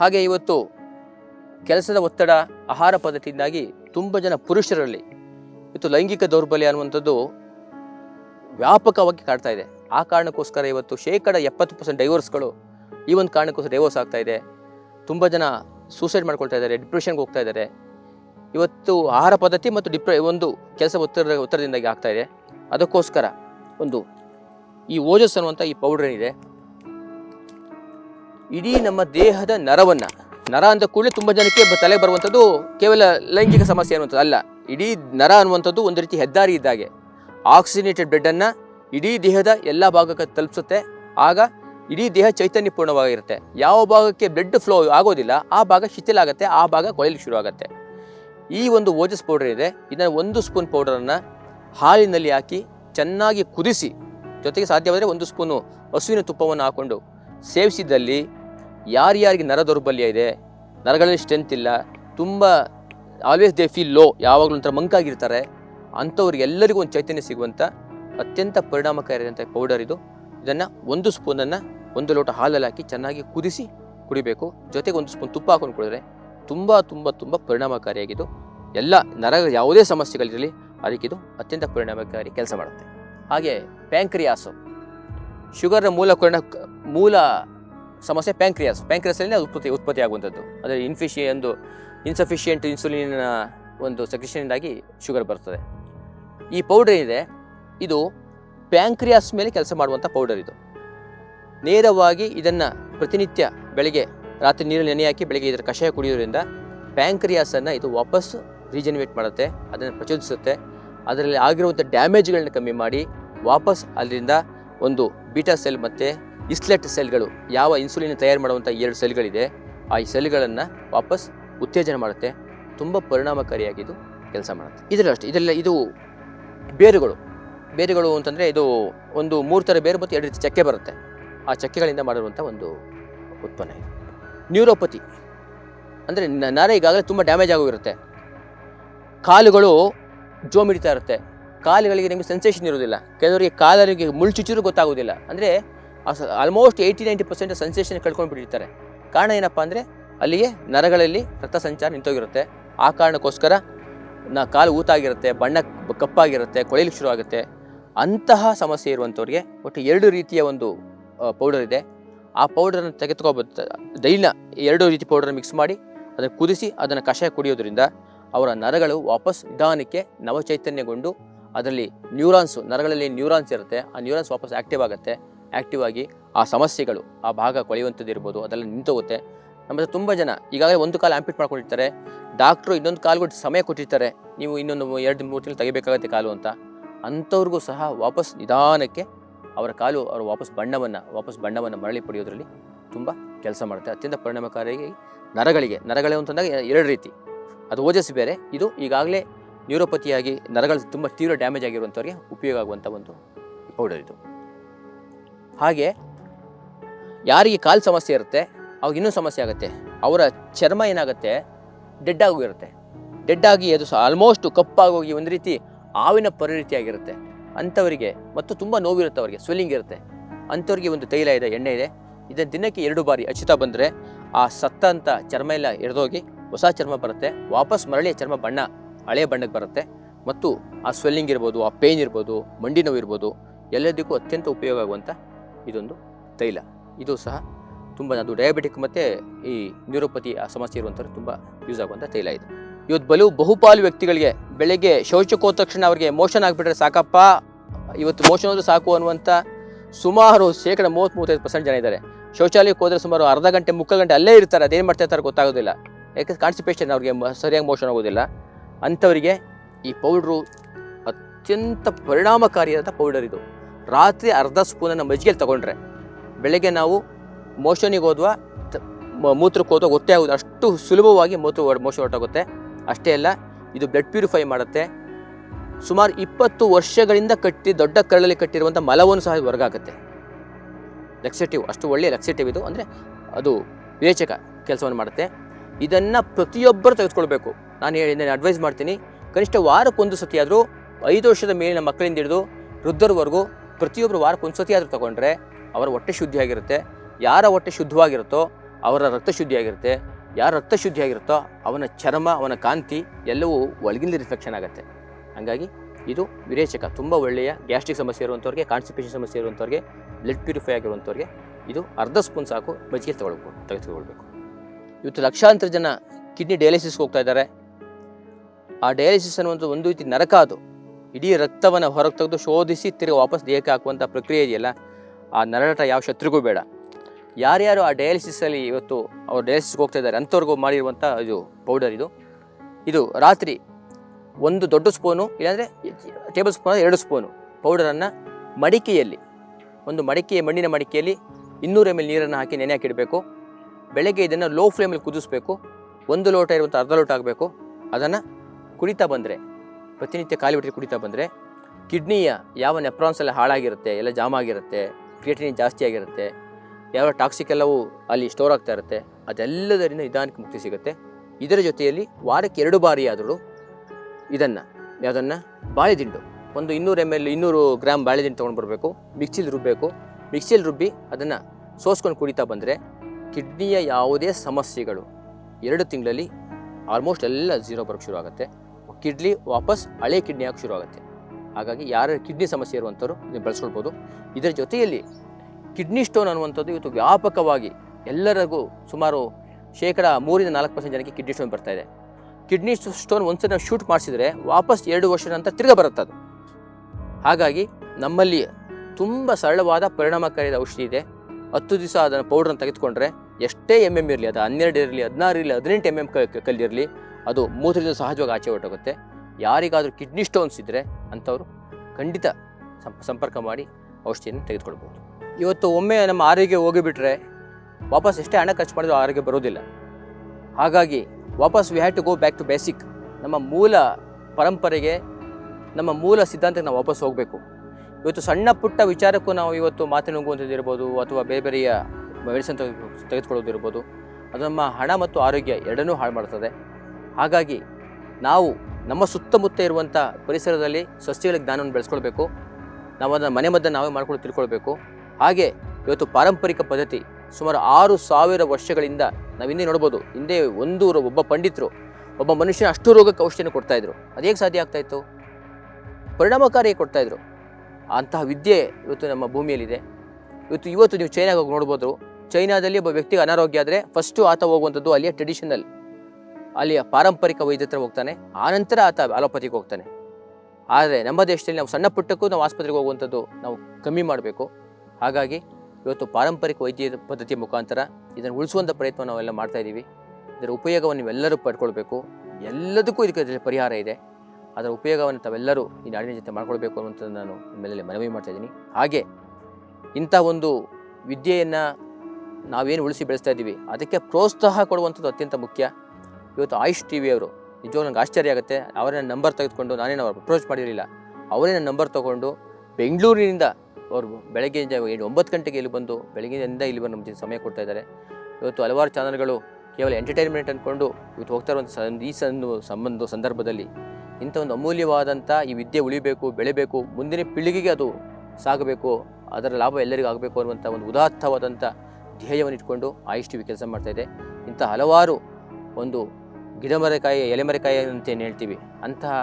ಹಾಗೆ ಇವತ್ತು ಕೆಲಸದ ಒತ್ತಡ, ಆಹಾರ ಪದ್ಧತಿಯಿಂದಾಗಿ ತುಂಬ ಜನ ಪುರುಷರಲ್ಲಿ ಇವತ್ತು ಲೈಂಗಿಕ ದೌರ್ಬಲ್ಯ ಅನ್ನುವಂಥದ್ದು ವ್ಯಾಪಕವಾಗಿ ಕಾಡ್ತಾ ಇದೆ. ಆ ಕಾರಣಕ್ಕೋಸ್ಕರ ಇವತ್ತು ಶೇಕಡ ಎಪ್ಪತ್ತು ಪರ್ಸೆಂಟ್ ಡೈವರ್ಸ್ಗಳು ಈ ಒಂದು ಕಾರಣಕ್ಕೋಸ್ಕರ ಡೈವೋರ್ಸ್ ಆಗ್ತಾ ಇದೆ. ತುಂಬ ಜನ ಸೂಸೈಡ್ ಮಾಡ್ಕೊಳ್ತಾ ಇದ್ದಾರೆ ಡಿಪ್ರೆಷನ್ಗೆ ಹೋಗ್ತಾ ಇದ್ದಾರೆ. ಇವತ್ತು ಆಹಾರ ಪದ್ಧತಿ ಮತ್ತು ಡಿಪ್ರೆ ಒಂದು ಕೆಲಸ ಒತ್ತಡ ಒತ್ತಡದಿಂದಾಗಿ ಆಗ್ತಾ ಇದೆ. ಅದಕ್ಕೋಸ್ಕರ ಒಂದು ಈ ಓಜಸ್ ಅನ್ನುವಂಥ ಈ ಪೌಡರ್ ಏನಿದೆ ಇಡೀ ನಮ್ಮ ದೇಹದ ನರವನ್ನು. ನರ ಅಂದ ಕೂಡಲೇ ತುಂಬ ಜನಕ್ಕೆ ತಲೆ ಬರುವಂಥದ್ದು ಕೇವಲ ಲೈಂಗಿಕ ಸಮಸ್ಯೆ ಅನ್ನುವಂಥದ್ದು ಅಲ್ಲ. ಇಡೀ ನರ ಅನ್ನುವಂಥದ್ದು ಒಂದು ರೀತಿ ಹೆದ್ದಾರಿ ಇದ್ದಾಗೆ ಆಕ್ಸಿನೇಟೆಡ್ ಬ್ಲಡ್ಡನ್ನು ಇಡೀ ದೇಹದ ಎಲ್ಲ ಭಾಗಕ್ಕೆ ತಲುಪಿಸುತ್ತೆ. ಆಗ ಇಡೀ ದೇಹ ಚೈತನ್ಯಪೂರ್ಣವಾಗಿರುತ್ತೆ. ಯಾವ ಭಾಗಕ್ಕೆ ಬ್ಲಡ್ ಫ್ಲೋ ಆಗೋದಿಲ್ಲ, ಆ ಭಾಗ ಶಿಥಿಲ ಆಗುತ್ತೆ, ಆ ಭಾಗ ಕೊಳೆಯಲಿಕ್ಕೆ ಶುರು ಆಗುತ್ತೆ. ಈ ಒಂದು ಓಜಸ್ ಪೌಡರ್ ಇದೆ. ಇದನ್ನು ಒಂದು ಸ್ಪೂನ್ ಪೌಡರನ್ನು ಹಾಲಿನಲ್ಲಿ ಹಾಕಿ ಚೆನ್ನಾಗಿ ಕುದಿಸಿ, ಜೊತೆಗೆ ಸಾಧ್ಯವಾದರೆ ಒಂದು ಸ್ಪೂನು ಹಸುವಿನ ತುಪ್ಪವನ್ನು ಹಾಕ್ಕೊಂಡು ಸೇವಿಸಿದಲ್ಲಿ ಯಾರ್ಯಾರಿಗೆ ನರ ದೌರ್ಬಲ್ಯ ಇದೆ, ನರಗಳಲ್ಲಿ ಸ್ಟ್ರೆಂತ್ ಇಲ್ಲ, ತುಂಬ ಆಲ್ವೇಸ್ ದೇ ಫೀಲ್ ಲೋ ಯಾವಾಗಲೂ ಒಂಥರ ಮಂಕಾಗಿರ್ತಾರೆ ಅಂಥವ್ರಿಗೆಲ್ಲರಿಗೂ ಒಂದು ಚೈತನ್ಯ ಸಿಗುವಂಥ ಅತ್ಯಂತ ಪರಿಣಾಮಕಾರಿಯಾದಂಥ ಪೌಡರ್ ಇದು. ಇದನ್ನು ಒಂದು ಸ್ಪೂನನ್ನು ಒಂದು ಲೋಟ ಹಾಲಲ್ಲಿ ಹಾಕಿ ಚೆನ್ನಾಗಿ ಕುದಿಸಿ ಕುಡಿಬೇಕು. ಜೊತೆಗೆ ಒಂದು ಸ್ಪೂನ್ ತುಪ್ಪ ಹಾಕೊಂಡು ಕುಡಿದ್ರೆ ತುಂಬ ತುಂಬ ತುಂಬ ಪರಿಣಾಮಕಾರಿಯಾಗಿದ್ದು, ಎಲ್ಲ ನರ ಯಾವುದೇ ಸಮಸ್ಯೆಗಳಿರಲಿ ಅದಕ್ಕಿದು ಅತ್ಯಂತ ಪರಿಣಾಮಕಾರಿ ಕೆಲಸ ಮಾಡುತ್ತೆ. ಹಾಗೆ ಪ್ಯಾಂಕ್ರಿಯಾಸು ಶುಗರ್ನ ಮೂಲ ಮೂಲ ಸಮಸ್ಯೆ ಪ್ಯಾಂಕ್ರಿಯಾಸ್. ಪ್ಯಾಂಕ್ರಿಯಾಸಲ್ಲಿ ಉತ್ಪತ್ತಿ ಉತ್ಪತ್ತಿ ಆಗುವಂಥದ್ದು. ಅಂದರೆ ಇನ್ಫಿಷಿ ಒಂದು ಇನ್ಸಫಿಷಿಯೆಂಟ್ ಇನ್ಸುಲಿನ್ ಒಂದು ಸೆಕ್ರಿಷನಿಂದಾಗಿ ಶುಗರ್ ಬರ್ತದೆ. ಈ ಪೌಡರ್ ಏನಿದೆ? ಇದು ಪ್ಯಾಂಕ್ರಿಯಾಸ್ ಮೇಲೆ ಕೆಲಸ ಮಾಡುವಂಥ ಪೌಡರ್ ಇದು. ನೇರವಾಗಿ ಇದನ್ನು ಪ್ರತಿನಿತ್ಯ ಬೆಳಿಗ್ಗೆ, ರಾತ್ರಿ ನೀರಲ್ಲಿ ನೆನೆ ಹಾಕಿ ಬೆಳಿಗ್ಗೆ ಇದರ ಕಷಾಯ ಕುಡಿಯೋದ್ರಿಂದ ಪ್ಯಾಂಕ್ರಿಯಾಸನ್ನು ಇದು ವಾಪಸ್ ರೀಜನರೇಟ್ ಮಾಡುತ್ತೆ, ಅದನ್ನು ಪ್ರಚೋದಿಸುತ್ತೆ. ಅದರಲ್ಲಿ ಆಗಿರುವಂಥ ಡ್ಯಾಮೇಜ್ಗಳನ್ನ ಕಮ್ಮಿ ಮಾಡಿ ವಾಪಸ್ ಅಲ್ಲಿಂದ ಒಂದು ಬೀಟಾ ಸೆಲ್ ಮತ್ತು ಇಸ್ಲೆಟ್ ಸೆಲ್ಗಳು, ಯಾವ ಇನ್ಸುಲಿನ್ ತಯಾರು ಮಾಡುವಂಥ ಎರಡು ಸೆಲ್ಗಳಿದೆ, ಆ ಸೆಲ್ಗಳನ್ನು ವಾಪಸ್ ಉತ್ತೇಜನ ಮಾಡುತ್ತೆ, ತುಂಬ ಪರಿಣಾಮಕಾರಿಯಾಗಿದ್ದು ಕೆಲಸ ಮಾಡುತ್ತೆ. ಇದರಲ್ಲಿ ಅಷ್ಟೇ ಇದೆಲ್ಲ ಇದು ಬೇರುಗಳು. ಬೇರುಗಳು ಅಂತಂದರೆ ಇದು ಒಂದು ಮೂರು ಥರ ಬೇರು ಮತ್ತು ಎರಡು ರೀತಿ ಚಕ್ಕೆ ಬರುತ್ತೆ. ಆ ಚಕ್ಕೆಗಳಿಂದ ಮಾಡಿರುವಂಥ ಒಂದು ಉತ್ಪನ್ನ ಇದು. ನ್ಯೂರೋಪತಿ. ಅಂದರೆ ನರ ಈಗಾಗಲೇ ತುಂಬ ಡ್ಯಾಮೇಜ್ ಆಗೋಗಿರುತ್ತೆ. ಕಾಲುಗಳು ಜೋಮ್ ಹಿಡಿತಾ ಇರುತ್ತೆ. ಕಾಲುಗಳಿಗೆ ನಿಮಗೆ ಸೆನ್ಸೇಷನ್ ಇರೋದಿಲ್ಲ ಕೆಲವರಿಗೆ ಕಾಲರಿಗೆ ಮುಳ್ಚುಚೂರು ಗೊತ್ತಾಗೋದಿಲ್ಲ ಅಂದರೆ almost eighty ninety percent sensation ಕಳ್ಕೊಂಡು ಬಿಟ್ಟಿರ್ತಾರೆ. ಕಾರಣ ಏನಪ್ಪ ಅಂದರೆ ಅಲ್ಲಿಗೆ ನರಗಳಲ್ಲಿ ರಕ್ತ ಸಂಚಾರ ನಿಂತೋಗಿರುತ್ತೆ. ಆ ಕಾರಣಕ್ಕೋಸ್ಕರ ನಾ ಕಾಲು ಊತಾಗಿರುತ್ತೆ, ಬಣ್ಣ ಕಪ್ಪಾಗಿರುತ್ತೆ ಕೊಳೆಯಲಿಕ್ಕೆ ಶುರು ಆಗುತ್ತೆ ಅಂತಹ ಸಮಸ್ಯೆ ಇರುವಂಥವ್ರಿಗೆ ಒಟ್ಟು ಎರಡು ರೀತಿಯ ಒಂದು ಪೌಡರ್ ಇದೆ. ಆ ಪೌಡರನ್ನು ತೆಗೆದುಕೊಬೋದು ಡೈಲಿನ ಎರಡು ರೀತಿ ಪೌಡರ್ ಮಿಕ್ಸ್ ಮಾಡಿ, ಅದನ್ನು ಕುದಿಸಿ, ಅದನ್ನು ಕಷಾಯ ಕುಡಿಯೋದ್ರಿಂದ ಅವರ ನರಗಳು ವಾಪಸ್ ನಿಧಾನಕ್ಕೆ ನವಚೈತನ್ಯಗೊಂಡು, ಅದರಲ್ಲಿ ನ್ಯೂರಾನ್ಸು ನರಗಳಲ್ಲಿ ನ್ಯೂರಾನ್ಸ್ ಇರುತ್ತೆ. ಆ ನ್ಯೂರಾನ್ಸ್ ವಾಪಸ್ ಆ್ಯಕ್ಟಿವ್ ಆಗುತ್ತೆ. ಆ್ಯಕ್ಟಿವ್ ಆಗಿ ಆ ಸಮಸ್ಯೆಗಳು, ಆ ಭಾಗ ಕೊಳೆಯುವಂಥದ್ದು ಇರ್ಬೋದು ಅದೆಲ್ಲ ನಿಂತೋಗುತ್ತೆ. ನಮ್ಮ ಹತ್ರ ತುಂಬ ಜನ ಈಗಾಗಲೇ ಒಂದು ಕಾಲು ಆಂಪಿಟ್ ಮಾಡ್ಕೊಂಡಿರ್ತಾರೆ. ಡಾಕ್ಟ್ರು ಇನ್ನೊಂದು ಕಾಲು ಸಮಯ ಕೊಟ್ಟಿರ್ತಾರೆ. ನೀವು ಇನ್ನೊಂದು ಎರಡು, ಮೂರು ತಿಂಗಳು ತೆಗಿಬೇಕಾಗತ್ತೆ ಕಾಲು ಅಂತ. ಅಂಥವ್ರಿಗೂ ಸಹ ವಾಪಸ್ ನಿಧಾನಕ್ಕೆ ಅವರ ಕಾಲು, ಅವರ ವಾಪಸ್ ಬಣ್ಣವನ್ನು ವಾಪಸ್ ಬಣ್ಣವನ್ನು ಮರಳಿ ಪಡೆಯೋದ್ರಲ್ಲಿ ತುಂಬ ಕೆಲಸ ಮಾಡುತ್ತೆ. ಅತ್ಯಂತ ಪರಿಣಾಮಕಾರಿಯಾಗಿ ನರಗಳಿಗೆ, ನರಗಳೇ ಅಂತಂದಾಗ ಎರಡು ರೀತಿ. ಅದು ಓಜಸ್ ಬೇರೆ, ಇದು ಈಗಾಗಲೇ ನ್ಯೂರೋಪತಿಯಾಗಿ ನರಗಳು ತುಂಬ ತೀವ್ರ ಡ್ಯಾಮೇಜ್ ಆಗಿರುವಂಥವ್ರಿಗೆ ಉಪಯೋಗ ಆಗುವಂಥ ಒಂದು ಪೌಡರ್ ಇದು. ಹಾಗೆ ಯಾರಿಗೆ ಕಾಲು ಸಮಸ್ಯೆ ಇರುತ್ತೆ ಅವಾಗ ಇನ್ನೂ ಸಮಸ್ಯೆ ಆಗುತ್ತೆ. ಅವರ ಚರ್ಮ ಏನಾಗುತ್ತೆ? ಡೆಡ್ ಆಗೋಗಿರುತ್ತೆ. ಡೆಡ್ ಆಗಿ ಅದು ಸಹ ಆಲ್ಮೋಸ್ಟ್ ಕಪ್ಪಾಗೋಗಿ ಒಂದು ರೀತಿ ಆವಿನ ಪರಿರೀತಿಯಾಗಿರುತ್ತೆ. ಅಂಥವರಿಗೆ ಮತ್ತು ತುಂಬ ನೋವಿರುತ್ತೆ ಅವರಿಗೆ ಸ್ವೆಲ್ಲಿಂಗ್ ಇರುತ್ತೆ. ಅಂಥವ್ರಿಗೆ ಒಂದು ತೈಲ ಇದೆ, ಎಣ್ಣೆ ಇದೆ. ಇದನ್ನು ದಿನಕ್ಕೆ ಎರಡು ಬಾರಿ ಹಚ್ಚುತ್ತಾ ಬಂದರೆ ಆ ಸತ್ತಂಥ ಚರ್ಮ ಎಲ್ಲ ಎಳೆದೋಗಿ ಹೊಸ ಚರ್ಮ ಬರುತ್ತೆ. ವಾಪಸ್ ಮರಳಿಯ ಚರ್ಮ ಬಣ್ಣ ಹಳೆಯ ಬಣ್ಣಕ್ಕೆ ಬರುತ್ತೆ. ಮತ್ತು ಆ ಸ್ವೆಲ್ಲಿಂಗ್ ಇರ್ಬೋದು, ಆ ಪೇನ್ ಇರ್ಬೋದು, ಮಂಡಿ ನೋವು ಇರ್ಬೋದು, ಎಲ್ಲದಕ್ಕೂ ಅತ್ಯಂತ ಉಪಯೋಗ ಆಗುವಂಥ ಇದೊಂದು ತೈಲ. ಇದು ಸಹ ತುಂಬ ಅದು ಡಯಾಬಿಟಿಕ್ ಮತ್ತು ಈ ನ್ಯೂರೋಪತಿ ಆ ಸಮಸ್ಯೆ ಇರುವಂಥದ್ದು ತುಂಬ ಯೂಸ್ ಆಗುವಂಥ ತೈಲ ಇದು. ಇವತ್ತು ಬಲು ಬಹುಪಾಲು ವ್ಯಕ್ತಿಗಳಿಗೆ ಬೆಳಗ್ಗೆ ಶೌಚಕ್ಕೋದ ತಕ್ಷಣ ಅವರಿಗೆ ಮೋಷನ್ ಆಗಿಬಿಟ್ರೆ ಸಾಕಪ್ಪ. ಇವತ್ತು ಮೋಷನ್ ಹೋದ್ರೆ ಸಾಕು ಅನ್ನುವಂಥ ಸುಮಾರು ಶೇಕಡ ಮೂವತ್ತು ಮೂವತ್ತೈದು ಪರ್ಸೆಂಟ್ ಜನ ಇದ್ದಾರೆ. ಶೌಚಾಲಯಕ್ಕೆ ಹೋದರೆ ಸುಮಾರು ಅರ್ಧ ಗಂಟೆ, ಮುಕ್ಕಾಲು ಗಂಟೆ ಅಲ್ಲೇ ಇರ್ತಾರೆ. ಅದೇನು ಮಾಡ್ತಾ ಇರ್ತಾರೆ ಗೊತ್ತಾಗೋದಿಲ್ಲ. ಯಾಕೆ ಕಾನ್ಸ್ಟಿಪೇಷನ್ ಅವ್ರಿಗೆ ಸರಿಯಾಗಿ ಮೋಷನ್ ಆಗೋದಿಲ್ಲ. ಅಂಥವರಿಗೆ ಈ ಪೌಡ್ರು ಅತ್ಯಂತ ಪರಿಣಾಮಕಾರಿಯಾದಂಥ ಪೌಡರ್ ಇದು. ರಾತ್ರಿ ಅರ್ಧ ಸ್ಪೂನನ್ನು ಮಜ್ಜಿಗೆಯಲ್ಲಿ ತಗೊಂಡ್ರೆ, ಬೆಳಗ್ಗೆ ನಾವು ಮೋಷನಿಗೆ ಹೋದ್ವಾ ಮೂತ್ರಕ್ಕೆ ಹೋದ್ವಾ ಗೊತ್ತೇ ಆಗೋದು ಅಷ್ಟು ಸುಲಭವಾಗಿ ಮೂತ್ರ ಮೋಷನ್ ಹೊರಟೋಗುತ್ತೆ. ಅಷ್ಟೇ ಅಲ್ಲ, ಇದು ಬ್ಲಡ್ ಪ್ಯೂರಿಫೈ ಮಾಡುತ್ತೆ. ಸುಮಾರು ಇಪ್ಪತ್ತು ವರ್ಷಗಳಿಂದ ಕಟ್ಟಿ, ದೊಡ್ಡ ಕರಳಲ್ಲಿ ಕಟ್ಟಿರುವಂಥ ಮಲವನ್ನು ಸಹ ಹೊರಗಾಗುತ್ತೆ ಲೆಕ್ಸೇಟಿವ್ ಅಷ್ಟು ಒಳ್ಳೆಯ ಲೆಕ್ಸೇಟಿವ್ ಇದು. ಅಂದರೆ ಅದು ವಿವೇಚಕ ಕೆಲಸವನ್ನು ಮಾಡುತ್ತೆ. ಇದನ್ನು ಪ್ರತಿಯೊಬ್ಬರು ತೆಗೆದುಕೊಳ್ಬೇಕು. ನಾನು ಹೇಳಿ ಅಡ್ವೈಸ್ ಮಾಡ್ತೀನಿ. ಕನಿಷ್ಠ ವಾರಕ್ಕೊಂದು ಸತಿಯಾದರೂ ಐದು ವರ್ಷದ ಮೇಲಿನ ಮಕ್ಕಳಿಂದ ಹಿಡಿದು ವೃದ್ಧರವರೆಗೂ ಪ್ರತಿಯೊಬ್ಬರು ವಾರಕ್ಕೆ ಒಂದು ಸತಿ ಆದರೂ ತಗೊಂಡ್ರೆ ಅವರ ಹೊಟ್ಟೆ ಶುದ್ಧಿಯಾಗಿರುತ್ತೆ. ಯಾರ ಹೊಟ್ಟೆ ಶುದ್ಧವಾಗಿರುತ್ತೋ ಅವರ ರಕ್ತ ಶುದ್ಧಿಯಾಗಿರುತ್ತೆ. ಯಾರ ರಕ್ತ ಶುದ್ಧಿಯಾಗಿರುತ್ತೋ ಅವನ ಚರ್ಮ, ಅವನ ಕಾಂತಿ ಎಲ್ಲವೂ ಒಳಗಿಂದ ರಿಫ್ಲೆಕ್ಷನ್ ಆಗುತ್ತೆ. ಹಾಗಾಗಿ ಇದು ವಿರೇಚಕ, ತುಂಬ ಒಳ್ಳೆಯ ಗ್ಯಾಸ್ಟ್ರಿಕ್ ಸಮಸ್ಯೆ ಇರುವಂಥವ್ರಿಗೆ ಕಾನ್ಸ್ಟಿಪೇಷನ್ ಸಮಸ್ಯೆ ಇರುವಂಥವ್ರಿಗೆ ಬ್ಲಡ್ ಪ್ಯೂರಿಫೈ ಆಗಿರುವಂಥವ್ರಿಗೆ ಇದು ಅರ್ಧ ಸ್ಪೂನ್ ಸಾಕು ಮಜ್ಜಿಗೆ ತಗೊಳ್ಬೇಕು, ತೆಗೆದುಕೊಳ್ಬೇಕು. ಇವತ್ತು ಲಕ್ಷಾಂತರ ಜನ ಕಿಡ್ನಿ ಡಯಾಲಿಸಿಸ್ಗೆ ಹೋಗ್ತಾ ಇದ್ದಾರೆ. ಆ ಡಯಾಲಿಸಿಸ್ ಅನ್ನುವಂಥ ಒಂದು ರೀತಿ ನರಕ ಅದು. ಇಡೀ ರಕ್ತವನ್ನು ಹೊರಗೆ ತೆಗೆದು ಶೋಧಿಸಿ ತಿರುಗಿ ವಾಪಸ್ ದೇಹಕ್ಕೆ ಹಾಕುವಂಥ ಪ್ರಕ್ರಿಯೆ ಇದೆಯಲ್ಲ? ಆ ನರಳಟ ಯಾವ ಶತ್ರುಗೂ ಬೇಡ. ಯಾರ್ಯಾರು ಆ ಡಯಾಲಿಸಿಸಲ್ಲಿ ಇವತ್ತು ಅವ್ರು ಡಯಾಲಿಸಿಸ್ಗೆ ಹೋಗ್ತಾ ಇದ್ದಾರೆ ಅಂಥವ್ರಿಗೂ ಮಾಡಿರುವಂಥ ಇದು ಪೌಡರ್ ಇದು. ಇದು ರಾತ್ರಿ ಒಂದು ದೊಡ್ಡ ಸ್ಪೂನು ಇಲ್ಲಾಂದರೆ ಟೇಬಲ್ ಸ್ಪೂನ್ ಎರಡು ಸ್ಪೂನು ಪೌಡರನ್ನು ಮಡಿಕೆಯಲ್ಲಿ, ಒಂದು ಮಡಿಕೆಯ ಮಣ್ಣಿನ ಮಡಿಕೆಯಲ್ಲಿ ಇನ್ನೂರು ಎಂ ಎಲ್ ನೀರನ್ನು ಹಾಕಿ ನೆನೆ ಹಾಕಿಡಬೇಕು. ಬೆಳಗ್ಗೆ ಇದನ್ನು ಲೋ ಫ್ಲೇಮಲ್ಲಿ ಕುದಿಸ್ಬೇಕು. ಒಂದು ಲೋಟ ಇರುವಂಥ ಅರ್ಧ ಲೋಟ ಆಗಬೇಕು ಅದನ್ನು ಕುಡಿತಾ ಬಂದರೆ ಪ್ರತಿನಿತ್ಯ ಖಾಲಿ ಹೊಟ್ಟೆ ಕುಡಿತಾ ಬಂದರೆ ಕಿಡ್ನಿಯ ಯಾವ ನೆಪ್ರಾನ್ಸ್ ಎಲ್ಲ ಹಾಳಾಗಿರುತ್ತೆ, ಎಲ್ಲ ಜಾಮ್ ಆಗಿರುತ್ತೆ ಕ್ರಿಯೇಟಿನ್ ಜಾಸ್ತಿ ಆಗಿರುತ್ತೆ ಯಾವ ಟಾಕ್ಸಿಕ್ ಎಲ್ಲವೂ ಅಲ್ಲಿ ಸ್ಟೋರ್ ಆಗ್ತಾ ಇರುತ್ತೆ, ಅದೆಲ್ಲದರಿಂದ ನಿಧಾನಕ್ಕೆ ಮುಕ್ತಿ ಸಿಗುತ್ತೆ. ಇದರ ಜೊತೆಯಲ್ಲಿ ವಾರಕ್ಕೆ ಎರಡು ಬಾರಿ ಆದರೂ ಇದನ್ನು, ಯಾವುದನ್ನು? ಬಾಳೆದಿಂಡು ಒಂದು ಇನ್ನೂರು ಎಂ ಎಲ್ ಇನ್ನೂರು ಗ್ರಾಮ್ ಬಾಳೆದಿಂಡು ತೊಗೊಂಡು ಬರಬೇಕು ಮಿಕ್ಸಿಲಿ ರುಬ್ಬಬೇಕು ಮಿಕ್ಸಿಲಿ ರುಬ್ಬಿ ಅದನ್ನು ಸೋಸ್ಕೊಂಡು ಕುಡಿತಾ ಬಂದರೆ ಕಿಡ್ನಿಯ ಯಾವುದೇ ಸಮಸ್ಯೆಗಳು ಎರಡು ತಿಂಗಳಲ್ಲಿ ಆಲ್ಮೋಸ್ಟ್ ಎಲ್ಲ ಝೀರೋ ಬರೋಕ್ಕೆ ಶುರು ಆಗುತ್ತೆ. ಕಿಡ್ನಿ ವಾಪಸ್ ಹಳೆ ಕಿಡ್ನಿ ಆಗೋಕ್ಕೆ ಶುರು ಆಗುತ್ತೆ. ಹಾಗಾಗಿ ಯಾರ ಕಿಡ್ನಿ ಸಮಸ್ಯೆ ಇರುವಂಥವ್ರು ನೀವು ಬಳಸ್ಕೊಳ್ಬೋದು. ಇದರ ಜೊತೆಯಲ್ಲಿ ಕಿಡ್ನಿ ಸ್ಟೋನ್ ಅನ್ನುವಂಥದ್ದು ಇವತ್ತು ವ್ಯಾಪಕವಾಗಿ ಎಲ್ಲರಿಗೂ ಸುಮಾರು ಶೇಕಡ ಮೂರಿಂದ ನಾಲ್ಕು ಪರ್ಸೆಂಟ್ ಜನಕ್ಕೆ ಕಿಡ್ನಿ ಸ್ಟೋನ್ ಬರ್ತಾ ಇದೆ. ಕಿಡ್ನಿ ಸ್ಟೋನ್ ಒಂದ್ಸರಿ ನಾವು ಶೂಟ್ ಮಾಡಿಸಿದರೆ ವಾಪಸ್ ಎರಡು ವರ್ಷ ನಂತರ ತಿರ್ಗಿ ಬರುತ್ತೆ ಹಾಗಾಗಿ ನಮ್ಮಲ್ಲಿ ತುಂಬ ಸರಳವಾದ ಪರಿಣಾಮಕಾರಿಯಾದ ಔಷಧಿ ಇದೆ. ಹತ್ತು ದಿವಸ ಅದನ್ನು ಪೌಡ್ರನ್ನು ತೆಗೆದುಕೊಂಡ್ರೆ ಎಷ್ಟೇ ಎಂ ಎಂ ಇರಲಿ, ಅದು ಹನ್ನೆರಡು ಇರಲಿ, ಹದಿನಾರು ಇರಲಿ, ಹದಿನೆಂಟು ಎಂ ಎಂ ಕಲ್ಲಿರಲಿ ಅದು ಮೂತ್ರದಿಂದ ಸಹಜವಾಗಿ ಆಚೆ ಹೊರಟೋಗುತ್ತೆ. ಯಾರಿಗಾದರೂ ಕಿಡ್ನಿ ಸ್ಟೋನ್ಸ್ ಇದ್ದರೆ ಅಂಥವರು ಖಂಡಿತ ಸಂಪ, ಸಂಪರ್ಕ ಮಾಡಿ ಔಷಧಿಯನ್ನು ತೆಗೆದುಕೊಳ್ಬೋದು ಇವತ್ತು ಒಮ್ಮೆ ನಮ್ಮ ಆರೋಗ್ಯ ಹೋಗಿಬಿಟ್ರೆ ವಾಪಸ್ ಎಷ್ಟೇ ಹಣ ಖರ್ಚು ಮಾಡಿದ್ರು ಆರೋಗ್ಯ ಬರೋದಿಲ್ಲ ಹಾಗಾಗಿ ವಾಪಸ್ we have to go back to basic ನಮ್ಮ ಮೂಲ ಪರಂಪರೆಗೆ, ನಮ್ಮ ಮೂಲ ಸಿದ್ಧಾಂತಕ್ಕೆ ನಾವು ವಾಪಸ್ ಹೋಗಬೇಕು. ಇವತ್ತು ಸಣ್ಣ ಪುಟ್ಟ ವಿಚಾರಕ್ಕೂ ನಾವು ಇವತ್ತು ಮಾತು ನುಗ್ಗುವಂಥದ್ದು ಇರ್ಬೋದು, ಅಥವಾ ಬೇರೆ ಬೇರೆಯ ಮೆಡಿಸನ್ ತೆಗೆದುಕೊಳ್ಳೋದು ಇರ್ಬೋದು. ಅದು ನಮ್ಮ ಹಣ ಮತ್ತು ಆರೋಗ್ಯ ಎರಡನ್ನೂ ಹಾಳು ಮಾಡ್ತದೆ. ಹಾಗಾಗಿ ನಾವು ನಮ್ಮ ಸುತ್ತಮುತ್ತ ಇರುವಂಥ ಪರಿಸರದಲ್ಲಿ ಸಸ್ಯಗಳ ಜ್ಞಾನವನ್ನು ಬೆಳೆಸ್ಕೊಳ್ಬೇಕು. ನಾವು ಅದನ್ನು ಮನೆ ಮದ್ದನ್ನು ನಾವೇ ಮಾಡ್ಕೊಂಡು ತಿಳ್ಕೊಳ್ಬೇಕು. ಹಾಗೆ ಇವತ್ತು ಪಾರಂಪರಿಕ ಪದ್ಧತಿ ಸುಮಾರು ಆರು ಸಾವಿರ ವರ್ಷಗಳಿಂದ ನಾವು ಹಿಂದೆ ನೋಡ್ಬೋದು. ಹಿಂದೆ ಒಂದು ಒಬ್ಬ ಪಂಡಿತರು ಒಬ್ಬ ಮನುಷ್ಯನ ಅಷ್ಟು ರೋಗಕ್ಕೆ ಔಷಧಿಯನ್ನು ಕೊಡ್ತಾಯಿದ್ರು ಅದೇಗೆ ಸಾಧ್ಯ ಆಗ್ತಾಯಿತ್ತು ಪರಿಣಾಮಕಾರಿಯಾಗಿ ಕೊಡ್ತಾಯಿದ್ರು ಅಂತಹ ವಿದ್ಯೆ ಇವತ್ತು ನಮ್ಮ ಭೂಮಿಯಲ್ಲಿದೆ. ಇವತ್ತು ಇವತ್ತು ನೀವು ಚೈನಾಗೆ ಹೋಗಿ ನೋಡ್ಬೋದು. ಚೈನಾದಲ್ಲಿ ಒಬ್ಬ ವ್ಯಕ್ತಿಗೆ ಅನಾರೋಗ್ಯ ಆದರೆ ಫಸ್ಟು ಆತ ಹೋಗುವಂಥದ್ದು ಅಲ್ಲಿಯ ಟ್ರೆಡಿಷನಲ್ ಅಲ್ಲಿಯ ಪಾರಂಪರಿಕ ವೈದ್ಯ ಹತ್ರ ಹೋಗ್ತಾನೆ ಆನಂತರ ಆತ ಅಲೋಪತಿಗೆ ಹೋಗ್ತಾನೆ. ಆದರೆ ನಮ್ಮ ದೇಶದಲ್ಲಿ ನಾವು ಸಣ್ಣ ಪುಟ್ಟಕ್ಕೂ ನಾವು ಆಸ್ಪತ್ರೆಗೆ ಹೋಗುವಂಥದ್ದು ನಾವು ಕಮ್ಮಿ ಮಾಡಬೇಕು. ಹಾಗಾಗಿ ಇವತ್ತು ಪಾರಂಪರಿಕ ವೈದ್ಯ ಪದ್ಧತಿಯ ಮುಖಾಂತರ ಇದನ್ನು ಉಳಿಸುವಂಥ ಪ್ರಯತ್ನ ನಾವೆಲ್ಲ ಮಾಡ್ತಾ ಇದ್ದೀವಿ. ಇದರ ಉಪಯೋಗವನ್ನು ನೀವೆಲ್ಲರೂ ಪಡ್ಕೊಳ್ಬೇಕು. ಎಲ್ಲದಕ್ಕೂ ಇದಕ್ಕೆ ಪರಿಹಾರ ಇದೆ. ಅದರ ಉಪಯೋಗವನ್ನು ತಾವೆಲ್ಲರೂ ಈ ನಾಡಿನ ಜೊತೆ ಮಾಡ್ಕೊಳ್ಬೇಕು ಅನ್ನುವಂಥದ್ದು ನಾನು ನಿಮ್ಮೆಲ್ಲಲ್ಲಿ ಮನವಿ ಮಾಡ್ತಾ ಇದ್ದೀನಿ. ಹಾಗೆ ಇಂಥ ಒಂದು ವಿದ್ಯೆಯನ್ನು ನಾವೇನು ಉಳಿಸಿ ಬೆಳೆಸ್ತಾ ಇದ್ದೀವಿ, ಅದಕ್ಕೆ ಪ್ರೋತ್ಸಾಹ ಕೊಡುವಂಥದ್ದು ಅತ್ಯಂತ ಮುಖ್ಯ. ಇವತ್ತು ಆಯುಷ್ ಟಿ ವಿ ಅವರು ನಿಜವಾಗ ನಂಗೆ ಆಶ್ಚರ್ಯ ಆಗುತ್ತೆ. ಅವರ ನಂಬರ್ ತೆಗೆದುಕೊಂಡು ನಾನೇನು ಅವ್ರು ಅಪ್ರೋಚ್ ಮಾಡಿರಲಿಲ್ಲ. ಅವರೇ ನನ್ನ ನಂಬರ್ ತೊಗೊಂಡು ಬೆಂಗಳೂರಿನಿಂದ ಅವರು ಬೆಳಗ್ಗೆ ಜ- ಒಂಬತ್ತು ಗಂಟೆಗೆ ಇಲ್ಲಿ ಬಂದು ಬೆಳಗ್ಗೆಯಿಂದ ಇಲ್ಲಿ ಬಂದು ನಮ್ಮ ಸಮಯ ಕೊಡ್ತಾ ಇದ್ದಾರೆ. ಇವತ್ತು ಹಲವಾರು ಚಾನಲ್ಗಳು ಕೇವಲ ಎಂಟರ್ಟೈನ್ಮೆಂಟ್ ಅಂದ್ಕೊಂಡು ಇವತ್ತು ಹೋಗ್ತಾ ಸಂ- ಈ ಸಂದು, ಸಂಬಂಧ ಸಂದರ್ಭದಲ್ಲಿ ಇಂಥ ಒಂದು ಅಮೂಲ್ಯವಾದಂಥ ಈ ವಿದ್ಯೆ ಉಳಿಬೇಕು, ಬೆಳೆಬೇಕು, ಮುಂದಿನ ಪೀಳಿಗೆಗೆ ಅದು ಸಾಗಬೇಕು, ಅದರ ಲಾಭ ಎಲ್ಲರಿಗೂ ಆಗಬೇಕು ಅನ್ನುವಂಥ ಒಂದು ಉದಾತ್ತವಾದಂಥ ಧ್ಯೇಯವನ್ನು ಇಟ್ಕೊಂಡು ಆಯುಷ್ ಟಿವಿ ಕೆಲಸ ಮಾಡ್ತಾ ಇದೆ. ಇಂಥ ಹಲವಾರು ಒಂದು ಗಿಡಮರಕಾಯಿ, ಎಲೆಮರೆಕಾಯಿ ಅಂತ ಏನು ಹೇಳ್ತೀವಿ, ಅಂತಹ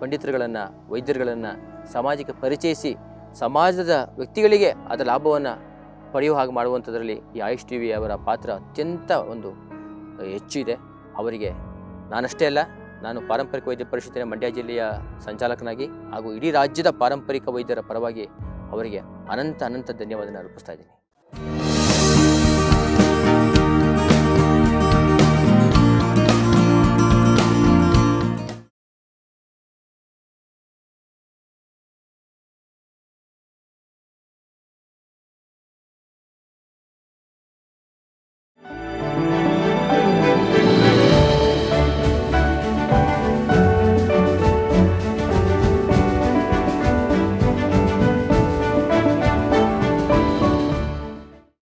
ಪಂಡಿತರುಗಳನ್ನು, ವೈದ್ಯರುಗಳನ್ನು ಸಮಾಜಕ್ಕೆ ಪರಿಚಯಿಸಿ, ಸಮಾಜದ ವ್ಯಕ್ತಿಗಳಿಗೆ ಅದರ ಲಾಭವನ್ನು ಪಡೆಯುವ ಹಾಗೆ ಮಾಡುವಂಥದ್ರಲ್ಲಿ ಈ ಆಯುಷ್ ಟಿ ವಿ ಅವರ ಪಾತ್ರ ಅತ್ಯಂತ ಒಂದು ಹೆಚ್ಚಿದೆ ಅವರಿಗೆ ನಾನಷ್ಟೇ ಅಲ್ಲ, ನಾನು ಪಾರಂಪರಿಕ ವೈದ್ಯ ಪರಿಷತ್ತಿನ ಮಂಡ್ಯ ಜಿಲ್ಲೆಯ ಸಂಚಾಲಕನಾಗಿ ಹಾಗೂ ಇಡೀ ರಾಜ್ಯದ ಪಾರಂಪರಿಕ ವೈದ್ಯರ ಪರವಾಗಿ ಅವರಿಗೆ ಅನಂತ ಅನಂತ ಧನ್ಯವಾದನ ಅರ್ಪಿಸ್ತಾ ಇದ್ದೀನಿ.